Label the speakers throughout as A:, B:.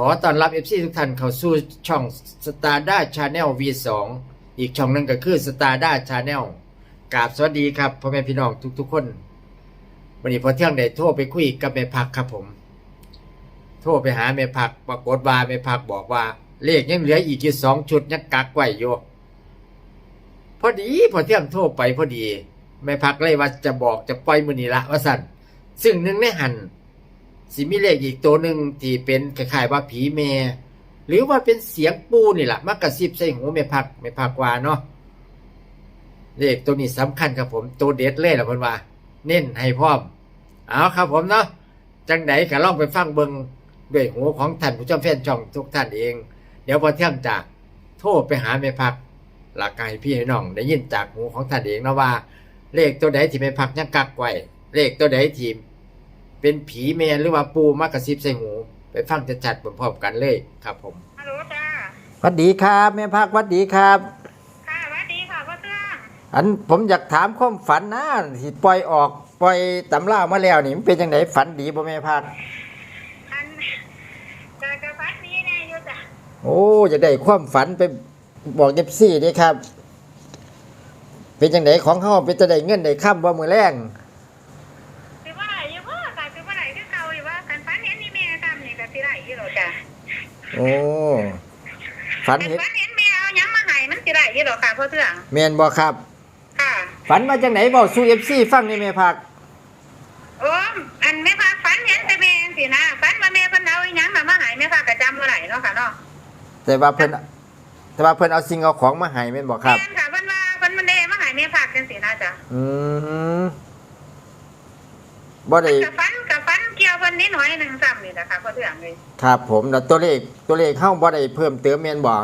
A: ขอต้อนรับ FC ทุกท่านเข้าสู่ช่อง Star d a Channel V2 อีกช่องหนึงก็คือ Star d a Channel กราบสวัสดีครับพ่อแม่พี่น้องทุกๆคน วันนี้พอเที่ยงได้โทรไปคุยกับแม่พักครับผม โทรไปหาแม่พักปรากฏว่าแม่พักบอกว่า เลขยังเหลืออีกสองชุดยังกักไว้อยู่พอดีพอเที่ยงโทรไปพอดี แม่พักเลยว่าจะบอกจะปล่อยมือนี้ละว่าสั่นซึ่งหนึ่งในหัน สิมีเลขอีกตัวหนึ่งที่เป็นคล้ายๆว่าผีเมหรือว่าเป็นเสียงปูนี่แหละมากระซิบใส่หูแม่พักแม่พักว่าเนาะเลขตัวนี้สำคัญครับผมตัวเด็ดเลยล่ะเพิ่นว่า เน้นให้พร้อม เอาครับผมเนาะจังไหนก็ลองไปฟังเบิงด้วยหูของท่านผู้ชมแฟนช่องทุกท่านเอง เดี๋ยวพอเที่ยงจากโทรไปหาแม่พัก หลักกายพี่ให้น้อง ได้ยินจากหูของท่านเองนะว่า เลขตัวใดที่แม่พักยังกักไว้เลขตัวใดที่ เป็นผีแมนหรือว่าปูมากระซิบใส่หู ไปฟังจัดๆพร้อมๆกันเลยครับผม
B: ฮัลโหลจ้า
A: สวัสดีครับแม่พักสวัสดีครับ
B: ค่ะสวัสดีค่ะพ่อเตื้อง
A: อันผมอยากถามความฝันนะที่ปล่อยออกปล่อยตำรามาแล้วนี่มันเป็นจังไดฝันดีบ่แม่พัก
B: อันเจอกระพัดนี้แน่อยู่จ้ะ
A: โอ้จะได้ความฝันไปบอกเอฟซีนี่ครับ เป็นจังไดของเขาเป็นจะได้เงินได้ค่ำว่ามือแรง โอ้ฝัน
B: กัน
A: เห็น
B: ฟันเห็นแม่เอาหยังมาให้มันสิไหนอยู่หรอค่ะพ่อเตื้อง
A: แมนบ่ครับ
B: ค่ะ
A: ฝันมาจังไหนบอกสู้เอฟซีฟังนี่แม่พัก
B: โอ้อันแม่พาฟันเห็นแต่แม่สินะฟันว่าแม่เพิ่นเอาอีหยังมามาให้แม่พากระจำบ่ไหนเนาะค่ะเนาะ
A: แต่ว่าเพิ่นแต่ว่าเพิ่นเอาสิ่งเอาของมาให้แม่นบ่ครับ
B: แม่นค่ะเพิ่นว่าเพิ่นมันเดมาให้แม่พากจังซี่นะจ้ะ
A: อืมบ่ได้
B: กับฟัน พิ่นนิดหน่อยหนึงซ้ำนี่แหละค่ะพ่อเตื้องเลย
A: ครับผมแล้วตัวเลขตัวเลขเฮาบ่ได้เพิ่มเติมแม่นบ่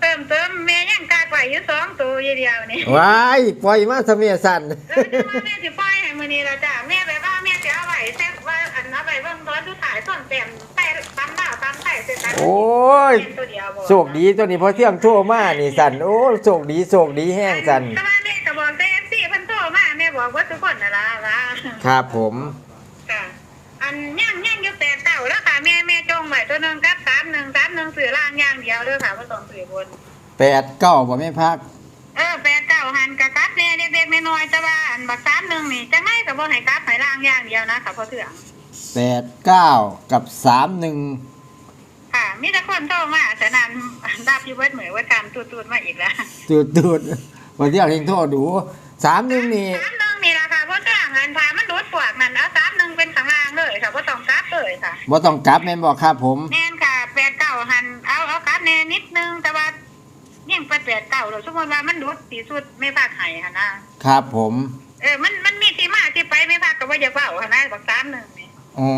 B: เติมเติมแม่ยังกากไว้อยู่สองตัวอยู่เดียวนี่
A: ว้ายปล่อยมาซะแม่สั่น
B: เออจะมาแม่สิปล่อยให้มื้อนี้แล้วจ้ะแม่แบบว่าแม่สิเอาไว้แซ่ว่าอันเอาไว้เบิ่งตอนสุดท้ายส่วนเต็มใส่ตำหน้าตำใส่เสร็จแล้ว
A: โอ้ย
B: เป็นตัวเดียวบ่
A: โชคดีตัวนี้พอเที่ยงโทรมานี่สั่นโอ้โชคดีโชคดีแห้งสั่น
B: แต่ว่าแม่ก็บอกแต่ FC เพิ่นโทรมาแม่บอกว่าทุกคนน่ะล่ะว่า
A: ครับผม
B: ค่ะ อันย่างย่างอยู่แต่เก่าแล้วค่ะแม่แม่จงไว้ตัวหนึงกับ31 31ซื้อล่างอย่างเดียวเด้อค่ะบ่ต้องซื้อบน
A: แปดเก้าบ่แม่พัก
B: เออแปดเก้าหันกะกลับแน่เด็กๆน้อยๆแต่ว่าอันบัก31นี่จังไดก็บ่ให้กลับให้ล่างอย่างเดียวนะค่ะพ่อเถือง
A: แปดเก้ากับสามหนึ่ง
B: ค่ะ มีแต่คนโทรมาแต่นั้นรับอยู่เบิดเหมือนว่าการตูดๆมาอีกแล้ว
A: จุดจุดพอเที่ยงเฮงโทรดูสามหนึ่งนี่
B: สามหนึ่งนี่แหละค่ะเพราะจ้างงานพามันดูดปวกนั่นเอาสามหนึ่ง เป็นข้างล่างเลยค่ะเพราะต้องกลับเลยค่ะ
A: บ่ต้องกลับแม่นบอกครับผม
B: แน่นค่ะแปดเก้าหันเอาเอากลับแน่นิดนึงแต่ว่ายิ่งไปแปดเก้าเราสมมติว่ามันดูดสีสุดไม่พากไห้ค่ะนะครับ
A: ผม
B: เออมันมันมีที่มาที่ไปไม่พากกับว่าอย่าเบาค่ะนะบอกสามหนึ่งนี่
A: อ๋อ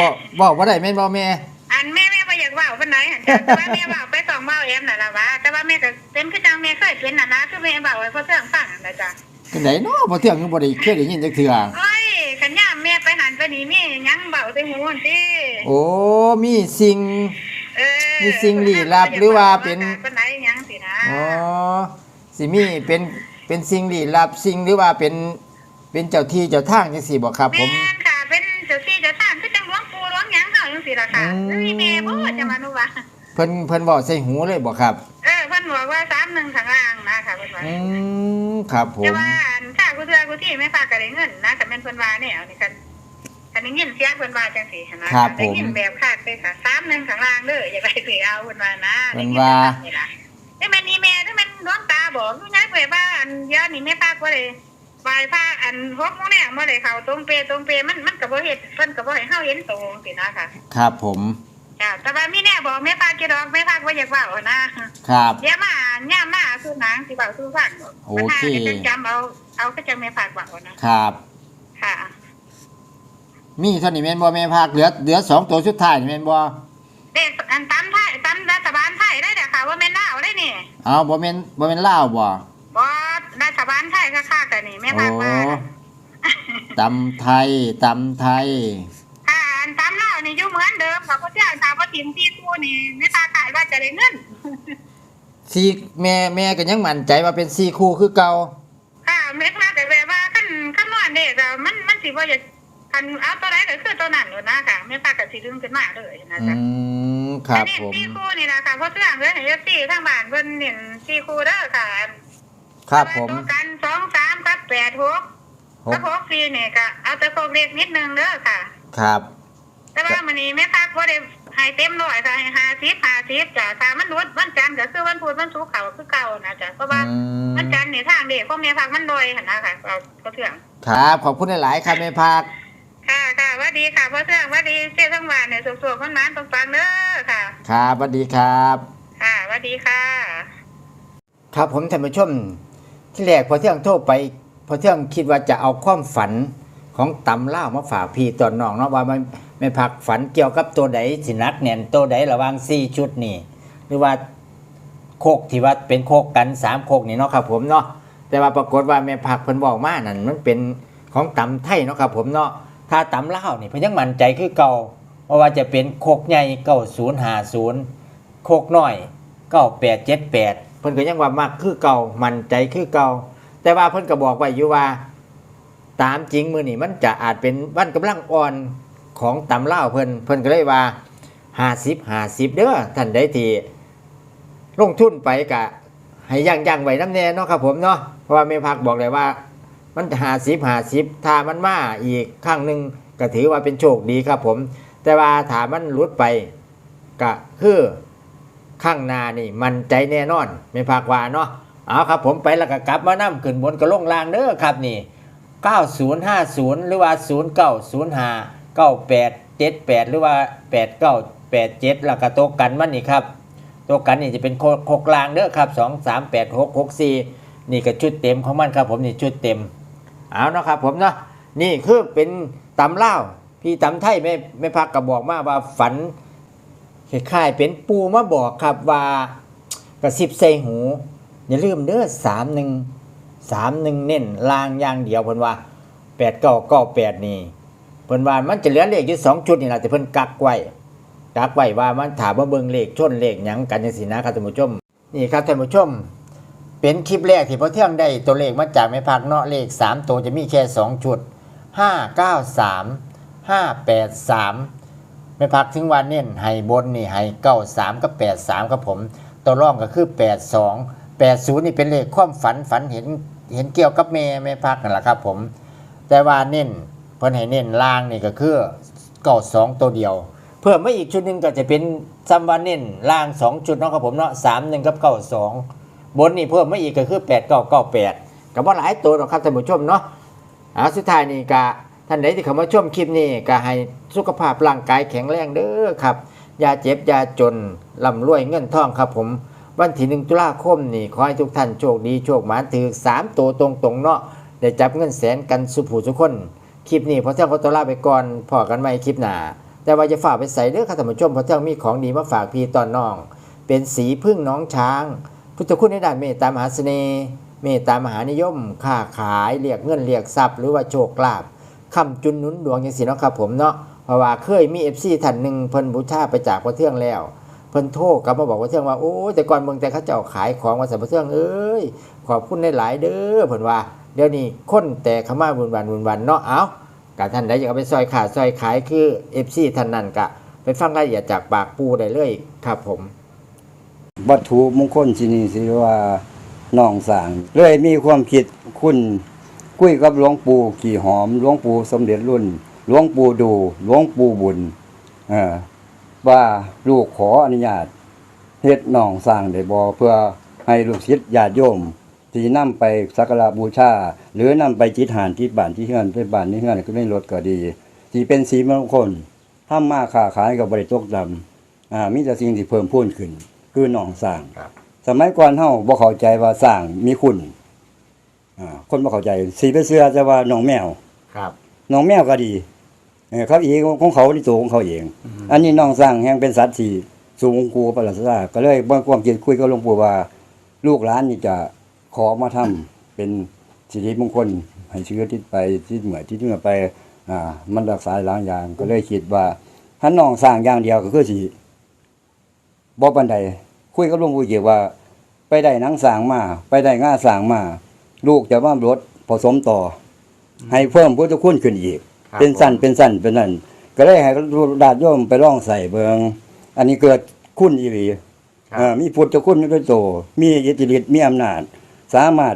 A: บอกบอกว่าได้แม่นบ่แม่
B: อันแม่แม่ว่าอยากเบาเป็นไหนหันจ้ะแต่ว่าแม่เบาไปสองเบาเอ็มน่ะละวะแต่ว่าแม่ก็เป็นคือจังแม่เคยเป็นน่ะนะคือแม่เบาไว้เพราะเรื่องฟังนะจ๊ะ
A: จังไดเนาะพอเที่ยงคือบ่ได้เคยได้ยินจักเทื่อ
B: เอ้ยขันย่า มแม่ไปหันไปนี่มีหยังเบาใส่หูสิ
A: โอ้มีสิ่ง
B: เออ
A: มีสิ่งลี้ลับหรือว่าเป็น
B: เป็นไหนหยังสินะ
A: อ๋อสิมีเป็นเป็นสิ่งลี้ลับสิ่งหรือว่าเป็นเป็นเจ้าที่เจ้าทางจังซี่บ่ครับผม
B: แม่นค่ะเป็นเจ้าที่เจ้าทางคือจังหลวงปู่หลวงหยังเฮาจังซี่ล่ะค่ะ
A: อืม
B: แล้วมีแม่บ่จะมานุว่า
A: เพิ่นเพิ่นบอกใส่หูเลยบ่ครับ
B: เออเพิ่นบอกว่า31ข้างล่างนะค่ะเพิ่นว่า
A: อืมครับผ
B: แต่
A: ม
B: ว่าอันถ้า กูเทื่อกูที่ไม่ฝากก็ได้เงินนะแต่แม่นเพิ่นว่าแนวนี่กันคันได้ยินเสียงเพิ่นว่าจังซี่หั้นนะได้ยินแบบคาดไปค่ะ31ข้างล่างเด้ออยากได้สิเอาเพิ่นว่านะได้ยิแบบนี่ล่ะแต่แม่นนี่แม่ถ้าแม่นดวงตาบอกอยู่นะเพิ่นว่าอันเดี๋ยอะนี่แม่ฝากบ่ได้ไหว้พระอันหกโมงแรกบ่ได้เข้าตรงเปตรงเปมันมันก็บ่เฮ็ดเพิ่นก็บ่ให้เฮาเห็นตรงสินะค่ะ
A: ครับผม
B: จ้ะแต่ว่ามีแน่บอกแม่ฝากกี่ดอกแม่ฝากบ่อยากเว้าหั้นนะ
A: ครับ
B: เดี๋ยวมาย่าม มาสู้หนังสิเว้าสู้ฟัง
A: โอเค
B: ปัญหาก็จะจำเอาเอาก็จะแม่ฝากเว้านะครับ ค่ะ
A: มีเท่านี้แม่นบ่แม่ภาคเหลือเหลือสองตัวสุดท้ายนี่แม่นบ่
B: เด็กอันตั้มไทยตั้มรัฐบาลไทยได้เด้อค่ะว่าแม่นลาวได้นี่
A: เอาบ่แม่นบ่แม่นลาวบ่
B: บ่รัฐบาลไทยค่ะค่ะแต่นี่แม่
A: โอ้
B: ฝากว่า
A: ตำไทยตำไทย
B: ค่ะอันตั้มลาวนี่อยู่เหมือนเดิมค่ะเพราะที่อันถามว่าทีมที่คู่นี่แม่ฝากขายว่าจะได้เงิน
A: ซีแม่แม่ก็ยังมั่นใจว่าเป็นซีคู่คือเก่า
B: ค่ะแม่ฝากแต่แบบว่าคันคันว่าเด็กอะมันมันสิบ่อยากคันเอาตัวไหนก็คือตัวนั้นอยู่นะค่ะแม่ปากก็สิดึงขึ้นมาเลยนะ
A: อื
B: จ๊ะ
A: มครับ
B: อันนี้
A: ผม
B: สี่คู่นี่นะค่ะเพราะเรื่องเรื่องเอฟซีทางบ้านเพิ่นเน้นสี่คู่เด้อค่ะ
A: ครับผม
B: ตัวกันสองสามกับแปดหก
A: ห
B: ถ้ากหกสี่เนี่ยก็เอาแต่โคกเล็กนิดนึงเด้อค่ะ
A: ครับ
B: แต่ว่ามันนี้แม่พักว่าได้ให้เต็มร้อยค่ะให้ห้าสิบห้าสิบจ้ะถ้ามันรุดวันจันทร์ก็คือวันพุธวันศุกร์เขาคือเก่านะจ๊ะเพราะว่า
A: อืม
B: วันจันทร์นี่ทางเด็กพวกแม่พักมันลอยหันนะค่ะเอาก็เถื่อง
A: ครับขอบคุณหลายๆครับแม่พัก
B: ค่ะค่ะหว่าดีค่ะเพราะเถื่องหว่าดีเจ้าทั้งวันเนี่ยสุกๆมันมันๆปังๆเด้อค่ะ
A: ครับสวัสดีครับ
B: ค่ะหว่าดีค่ะ
A: ครับผมท่านผู้ชมที่แรกพอเที่ยงโทรไปพอเที่ยงคิดว่าจะเอาความฝันของตำเล่าวมาฝากพี่ตอนน้องเนาะว่ามัน ไม่พักฝันเกี่ยวกับตัวใดสินักแน่นตัวใดระว่างสี่ชุดนี่หรือว่าโคกที่ว่าเป็นโคกกันสามโคกนี่เนาะครับผมเนาะแต่ว่าปรากฏว่าแม่พักเพิ่นบอกมานั่นมันเป็นของตำไทยเนาะครับผมเนาะถ้าตำเล่านี่เพิ่นยังมั่นใจคือเก่าเพราะว่าจะเป็นโคกใหญ่เก้าศูนย์ห้าศูนย์โคกน้อยเก้าแปดเจ็ดแปดเพิ่นก็ยังว่ามากคือเก่ามั่นใจคือเก่าแต่ว่าเพิ่นก็บอกไว้อยู่ว่า ตามจริงมือนี่มันจะอาจเป็นวันกำลังอ่อน ของตำเล่าเพิ่นเพิ่นก็เลยว่าห้าสิบห้าสิบเด้อท่านใดที่ลงทุนไปกะให้ย่างย่างไว้น้ำแน่เนาะครับผมเนาะเพราะว่าแม่พักบอกเลยว่า มันห้าสิบห้าสิบถ้ามันมาอีกครั้งหนึ่งก็ถือว่าเป็นโชคดีครับผม แต่ว่าถ้ามันลุดไปก็คือข้างหน้านี่มันใจแน่นอนไม่พากว่าเนาะเอาครับผมไปแล้วก็กลับมานํขึ้นบนกระลงล่างเด้อครับนี่ 9050 หรือว่า 0905 9878หรือว่า8987แล้วก็ตัวกันมันนี่ครับตัวกันนี่จะเป็นโคโคกลางเด้อครับ238664นี่ก็ชุดเต็มของมันครับผมนี่ชุดเต็มเอาเนาะครับผมเนาะนี่คือเป็นตำเล่าพี่ตำไทยไม่ไม่พักก็บอกมาว่าฝันคล้ายๆเป็นปูมาบอกครับว่ากระซิบใส่หู อย่าลืมเด้อสามหนึ่งสามหนึ่งเน้นลางอย่างเดียวเพิ่นว่าแปดเก้าเก้าแปดนี่ เพิ่นว่ามันจะเหลือเลขอยู่สองชุดนี่แหละแต่เพิ่นกักไว้กักไว้ว่ามันถามว่าเบิ่งเลขชนเลขหยังกันจังซี่นะครับท่านผู้ชม นี่ครับท่านผู้ชม เป็นคลิปแรกที่พอเที่ยงได้ตัวเลขมาจากไม่พักเนาะเลขสามตัวจะมีแค่สองชุดห้าเก้าสามห้าแปดสามไม่พักถึงวันเน้นให้บนนี่ให้เก้าสามกับแปดสามครับผม ตัวร่องก็คือแปดสองแปดศูนย์นี่เป็นเลขความฝันฝันเห็นเห็นเกี่ยวกับเมย์ไม่พักนั่นแหละครับผม แต่ว่าเน้น เพิ่นให้เน้นล่างนี่ก็คือเก้าสองตัวเดียว เพิ่มมาอีกชุดหนึ่งก็จะเป็นซัมวาเน้นล่างสองจุดเนาะครับผมเนาะสามหนึ่งกับเก้าสองบนนี่เพิ่มมาอีกก็คือแปดเก้าเก้าแปดกับว่าหลายตัวหรอกครับท่านผู้ชมเนาะอาสุดท้ายนี่ก็ท่านใดที่เข้ามาชมคลิปนี้ก็ให้สุขภาพร่างกายแข็งแรงเด้อครับอย่าเจ็บอย่าจนร่ำรวยเงินทองครับผมวันที่หนึ่งตุลาคมนี่ขอให้ทุกท่านโชคดีโชคหมานถือสามตัวตรงๆเนาะได้จับเงินแสนกันสุผู้ทุคน คลิปนี้พอเที่ยงขอตัวลาไปก่อนพอกันใหม่คลิปหนาแต่ว่าจะฝากไปใส่เด้อค่ะท่านผู้ชมพอเที่ยงมีของดีมาฝากพี่ตอนน้อง เป็นสีพึ่งน้องช้าง พุทธคุณในด้านเมตตามหาเสน่ห์เมตตามหานิยมค้าขายเรียกเงินเรียกทรัพย์หรือว่าโชคลาภคำจุนนุนดวงอย่างสิเนาะครับผมเนาะเพราะว่าเคยมีเอฟซีท่านหนึ่งเพิ่นบูชาไปจากพระเทืองแล้วเพิ่นโทรกลับมาบอกว่าเทืองว่าโอ้แต่ก่อนเมืองแต่เขาเจ้าขายของมาใส่พระเทืองเอ้ยขอบคุณได้หลายเด้อเพิ่นว่า เดี๋ยวนี้คนแต่ขมาบุญวันบุญวันเนาะเอาการท่านใดอยากเอาไปซอยขาซอยขายคือเอฟซีท่านนั้นกะไปฟังรายละเอียดจากปากปูได้เลยครับผม
C: วัตถุมงคลที่นี่สิว่าน้องสางเลยมีความคิดคุณคุยกับหลวงปู่ขี่หอมหลวงปู่สมเด็จรุ่นหลวงปู่ดูหลวงปู่บุญเออว่าลูกขออนุญาตเฮ็ดน้องสร้างได้บ่เพื่อให้ลูกศิษย์ญาติโยม ที่นำไปสักการะบูชา หรือนำไปจิตหานที่บ้านที่เฮือนไปบ้านที่เฮือนก็ได้รถก็ดี ที่เป็นสีมงคลทำมาค้าขายกับบริตกดำอ่ามีแต่สิ่งที่เพิ่มพูนขึ้น คือน้องสร้าง
A: ครับ
C: สมัยก่อนเฮาบ่เข้าใจว่าสร้างมีคุณอ่าคนบ่เข้าใจ สีไปเสื้อจะว่าน้องแมว
A: ครับ
C: น้องแมวก็ดีเออเขาเองของเขาที่ตัวของเขาเอง อันนี้น้องสร้างแห่งเป็นสัตว์ที่สูงกูประหลาดซาก็เลยบ่ความคิดคุยกับหลวงปู่ว่า ลูกหลานนี่จะ ขอมาทำเป็นสิริมงคลให้เชื้อที่ไปที่เหมือที่เหมือไปอ่ามันรักษาหลายอย่างก็เลยคิดว่าถ้าน้องสร้างอย่างเดียวก็คือสิบ่ปานใดคุยกับหลวงปู่เกี่ยวว่า ไปได้หนังสร้างมา ไปได้ง่าสร้างมา ลูกจะว่ารถผสมต่ออให้เพิ่มพุทธคุณขึ้นอีก
A: ครับ
C: เป็นสั้น
A: ผม
C: เป็นสั้นเป็นนั่นก็เลยให้ญาติโยมไปลองใส่เบิงอันนี้เกิดคุณอีหลี
A: ครั
C: เอ่อบมีพุทธคุณด้วยโตมีอิทธิฤทธิ์มีอำนาจ สามารถ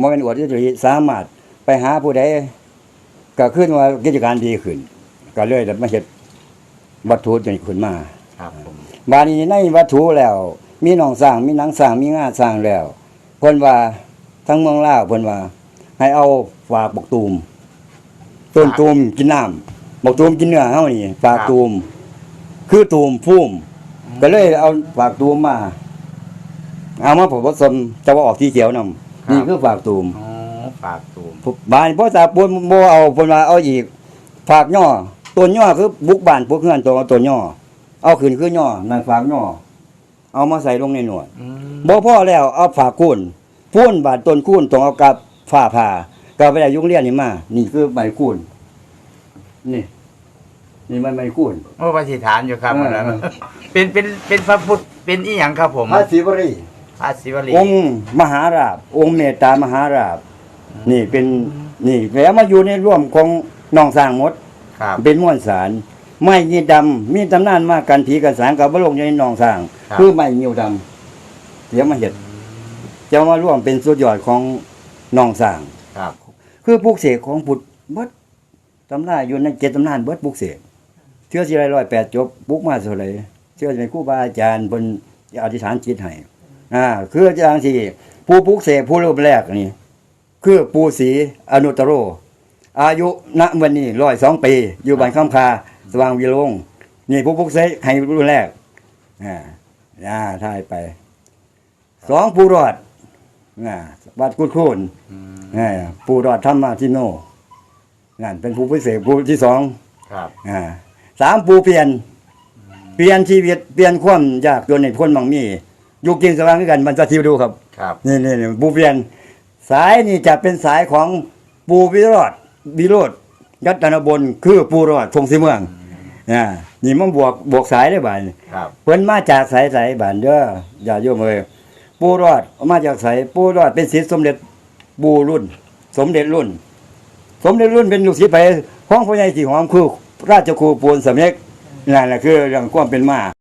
C: มองเป็นอวดอิทธิฤทธิ์สามารถไปหาผู้ใดก็ขึ้นว่ากิจการดีขึ้น ก็เลยได้มาเฮ็ดวัตถุจนขึ้นมา
A: ครับผม
C: บาดนี้ในวัตถุแล้ว มีหนองสร้างมีหนังสร้างมีงาสร้างแล้วเพิ่นว่าทั้งเมืองลาวเพิ่นว่า ให้เอาฝากบักตูมต้นตูมกินน้ำบักตูมกินเนื้อเฮานี่ฝากตูม คือตูมพุ่มก็เลยเอาฝากตูมมา เอามาผสมจะว่าออกที่เขียวนำนี่คือฝากตูม
A: อ๋อฝากตูม
C: บานพ่อตาปนบ่เอาเพิ่นว่าเอาอีก ฝากย่อต้นย่อคือบุกบ้านพวกเฮือนตัวต้นย่อเอาขึ้นคือย่อนั่นฝากย่อเอามาใส่ลงในหนวด
A: อืม
C: บ่พอแล้วเอาฝากคูนพูนบาดต้นคูนต้องเอากับฝ้าผ่าก็ไปได้ยุงเรียนนี่มานี่คือใบคูนนี่ นี่มันใบคูน
A: โอ้ปฏิฐานอยู่ครับ
C: เออ
A: อันนั้น
C: เออ
A: เป็นเป็นเป็นพระพุทธเป็นอีหยังครับผม
C: พระศิวรี
A: พระศิวลี
C: องค์มหาราบ องค์เมตตามหาราบ นี่เป็นนี่แล้วมาอยู่ในร่วมของน้องสร้างหมด
A: ครับ
C: เป็นม้วนสาร ไม้ยีดำมีตำนานมากกันผีกันสางกับบลงอยู่ในหนองสร้าง
A: ครับ
C: คือไม้ยีดำเดี๋ยวมาเห็ดจะมาร่วมเป็นสุดยอดของหนองสร้าง
A: ครับ
C: คือปลูกเสกของพุทธเบิดตำนานอยู่ในเจ็ดตำนานเบิดปลูกเสกเชื่อสิไรร้อยแปดจบปลูกมาเท่าไหรเชื่อสิเป็นครูบาอาจารย์บนอธิษฐานจิตให้ อ่าคืออาจารย์ที่ผู้ปลูกเสกผู้รูปแรกนี่ คือปูศรีอนุตตโร อายุณวันนี้ร้อยสองปี อยู่บ้านข้ามคาสว่างวิโรงนี่ผู้ปลุกเสกให้รุ่นแรกอ่าอ่าทายไปสองปูรอดอ่าวัดกุดคูน
A: อืม
C: อ่าปูรอดธรรมาทิโนนั่นเป็นผู้พิเศษผู้ที่สอง
A: ครับ
C: อ่าสามปูเปลี่ยน เปลี่ยนชีวิตเปลี่ยนความยากจนในคนบางมี อยู่กินสว่างด้วยกันมันจะทิวดูครับ
A: ครับ
C: นี่นี่นี่ปูเปลี่ยน สายนี่จะเป็นสายของปูวิโรธวิโรธยัตนบลคือปูรอดทงสีเมืองอ่านี่มันบวกบวกสายได้บ่าย
A: ครับ
C: เพิ่นมาจากสายสายบ้านเด้ออย่าโยมเอ้ยปูรอดมาจากสายปูรอดเป็นศิษย์สมเด็จปูรุ่น สมเด็จรุ่น สมเด็จรุ่นเป็นลูกศิษย์ไปของพ่อใหญ่ที่หอมคือราชครูปูนสำเร็จนั่นแหละคือเรื่องความเป็นมา